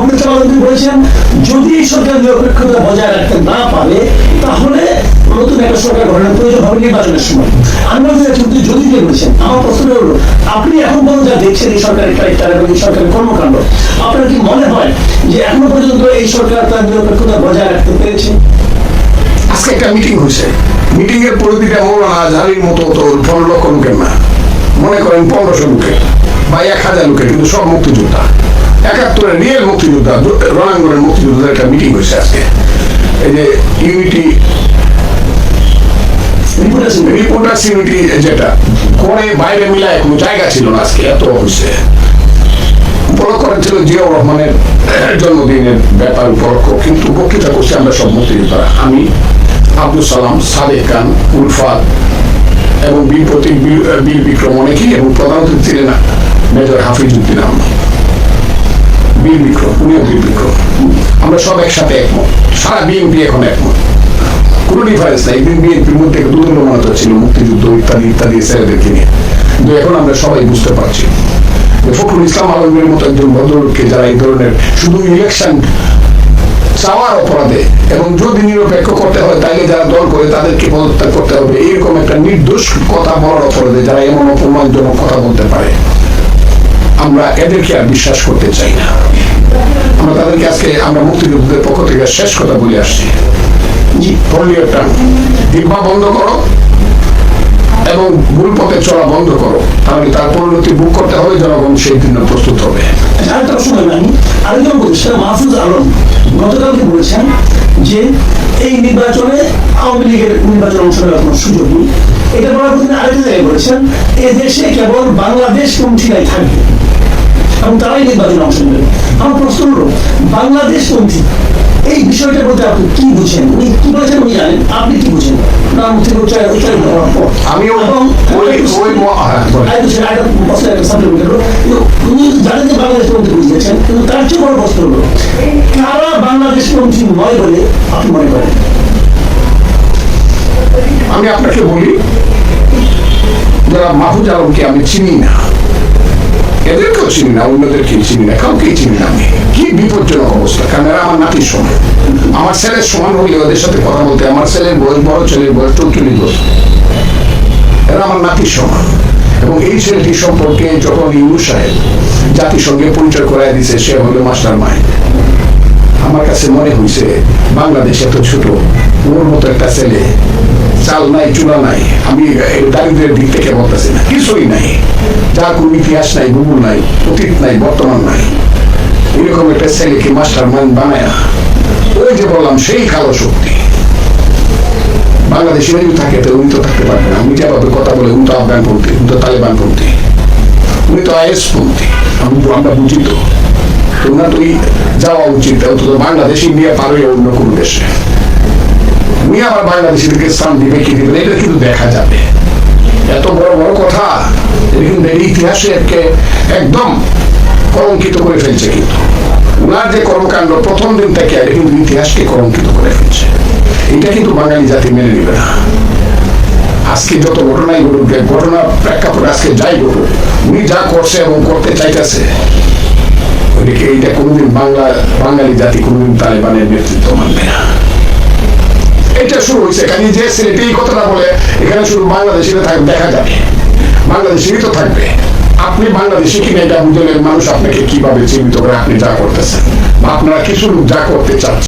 ফখরুল বলেছেন যদি এই সরকার নিরপেক্ষতা বজায় রাখতে না পারে, তাহলে নতুন একটা সরকার গঠনের প্রয়োজন হবে নির্বাচনের সময়। আমি যদি দিয়ে বলেছেন, আমার প্রশ্ন হলো, আপনি এখন পর্যন্ত যা দেখছেন এই সরকারের ক্যারেক্টার এবং এই সরকারের কর্মকাণ্ড, আপনার কি মনে হয় যে এখনও পর্যন্ত এই সরকার তার নিরপেক্ষতা বজায় রাখতে পেরেছে? আজকে একটা মিটিং হয়েছে। মিটিং এর প্রতিটা মৌলানা আজহারির মতো তো পনেরো লক্ষ লোকের না। মনে করেন পনেরোশো লোকের বা এক হাজার লোকের, কিন্তু সব মুক্তিযোদ্ধা। একাত্তরের রিয়েল মুক্তিযোদ্ধা রণাঙ্গনের মুক্তিযোদ্ধার একটা মিটিং হয়েছে আজকে। এই যে ইউনিটি আমি আব্দুল সালাম, সাদেক খান, উলফাত এবং বীর প্রতীক বিক্রম অনেকেই এবং প্রধান ছিলেন মেজর হাফিজ উদ্দিন আহমদ। উনিও আমরা সব একসাথে একমত। সারা বিএনপি এখন একমত। কোনো ডিফারেন্স নাই। বিএনপির মধ্যে মুক্তিযুদ্ধ, ইত্যাদি ইত্যাদি নিয়ে। কিন্তু এখন আমরা সবাই বুঝতে পারছি ফখরুল ইসলাম আলমের মতো একজন ভদ্রলোককে যারা এই ধরনের শুধু ইলেকশন চাওয়ার অপরাধে এবং যদি নিরপেক্ষ করতে হয়, তাইলে যারা দল করে তাদেরকে পদত্যাগ করতে হবে। একটা নির্দোষ কথা বলার অপরাধে যারা এমন অপমানজনক কথা বলতে পারে। আমরা এদেরকে আর বিশ্বাস করতে চাই না। আমরা তাদেরকে আজকে, আমরা মুক্তিযুদ্ধের পক্ষ থেকে শেষ কথা বলে আসছি। দিব্যা বন্ধ করো এবং ভুল পথে চলা বন্ধ করো। তাহলে তার পরিণতি বুক করতে হবে, জনগণ সেই প্রস্তুত হবে। আরেকটা প্রশ্ন করবেন আমি। আরেকজন বলছি সেটা মাহফুজ আলম গতকালকে বলেছেন যে এই নির্বাচনে আওয়ামী লীগের নির্বাচনে অংশ নেওয়ার কোনো সুযোগ নেই। এটা বলার কথা আরেকটা জায়গায় বলেছেন এ দেশে কেবল বাংলাদেশ পন্থীরাই থাকবে এবং তারাই নির্বাচনে অংশ নেবে। আমার প্রশ্ন হলো বাংলাদেশ পন্থী এই বিষয়টা বলতে আপনি কি বুঝেন? উনি কি বলেছেন উনি জানেন? আপনি কি বুঝেন? না মুক্তি উচ্চারণ উচ্চারিত হওয়ার পর আমিও এবং উনি জানেন যে বাংলাদেশ পন্থী বুঝিয়েছেন কিন্তু তার চেয়ে বড় প্রশ্ন হলো কারা বাংলাদেশ নয় বলে আপনি মনে করেন। আমি আপনাকে বলি, যারা মাহফুজ আলমকে আমি চিনি না, এদেরকেও চিনি না অন্যদেরকে চিনি না, কাউকেই চিনি না আমি। কি বিপজ্জনক অবস্থা, কারণ এরা আমার নাতির সমান। আমার ছেলের সমান হলে ওদের সাথে কথা বলতে, আমার ছেলের বয়স, বড় ছেলের বয়স চৌচল্লিশ বছর। এরা আমার নাতির সমান। এবং এই ছেলেটি সম্পর্কে যখন ইউনু সাহেব জাতিসংঘে পরিচয় করাই দিছে সে হলো মাস্টার মাইন্ড আমার কাছে মনে হয়েছে বাংলাদেশ এত ছোট, ওর মতো একটা ছেলে, চাল নাই, চুলা নাই, আমি দারিদ্রের দিক থেকে বলতেছি না, কিছুই নাই যার কোনো ইতিহাস নাই, ভূগোল নাই, অতীত নাই, বর্তমান নাই। এরকম একটা ছেলেকে মাস্টার মাইন্ড বানায় না। ওই যে বললাম, সেই কালো শক্তি। বাংলাদেশে যদি থাকে, তো উনি তো থাকতে পারবে না। উনি যেভাবে কথা বলে, উনি তো আফগান পন্থী উনি তো তালেবান পন্থী উনি তো আইএস পন্থী আমি আমরা বুঝি তো। তো উনার যাওয়া উচিত অন্তত বাংলাদেশ ইন্ডিয়া পার অন্য কোনো দেশে। উনি আবার বাংলাদেশিদেরকে স্থান দিবে, কি দিবে এটা কিন্তু দেখা যাবে। এত বড় বড় কথা কিন্তু এই ইতিহাসকে একদম কলঙ্কিত করে ফেলছে কিন্তু। উনার যে কর্মকাণ্ড প্রথম দিন থেকে এটা কিন্তু ইতিহাসকে কলঙ্কিত করে ফেলছে। এটা কিন্তু বাঙালি জাতি মেনে নিবে না। আজকে যত ঘটনাই ঘটুক ঘটনা প্রেক্ষাপটে আজকে যাই ঘটুক, উনি যা করছে এবং করতে চাইতেছে ওইদিকে এইটা কোনোদিন বাংলা, বাঙালি জাতি কোনোদিন তালেবানের নেতৃত্ব মানবে না। এটা শুরু হয়েছে, এখানে যে সিলেটে এই কথাটা বলে, এখানে শুধু বাংলাদেশে থাকবে দেখা যাবে। বাংলাদেশিরই তো থাকবে। আপনি বাংলাদেশি কিনা এটা বুঝলেন মানুষ আপনাকে কীভাবে চিহ্নিত করে আপনি যা করতেছেন? বা আপনারা কিছু লোক যা করতে চাচ্ছেন।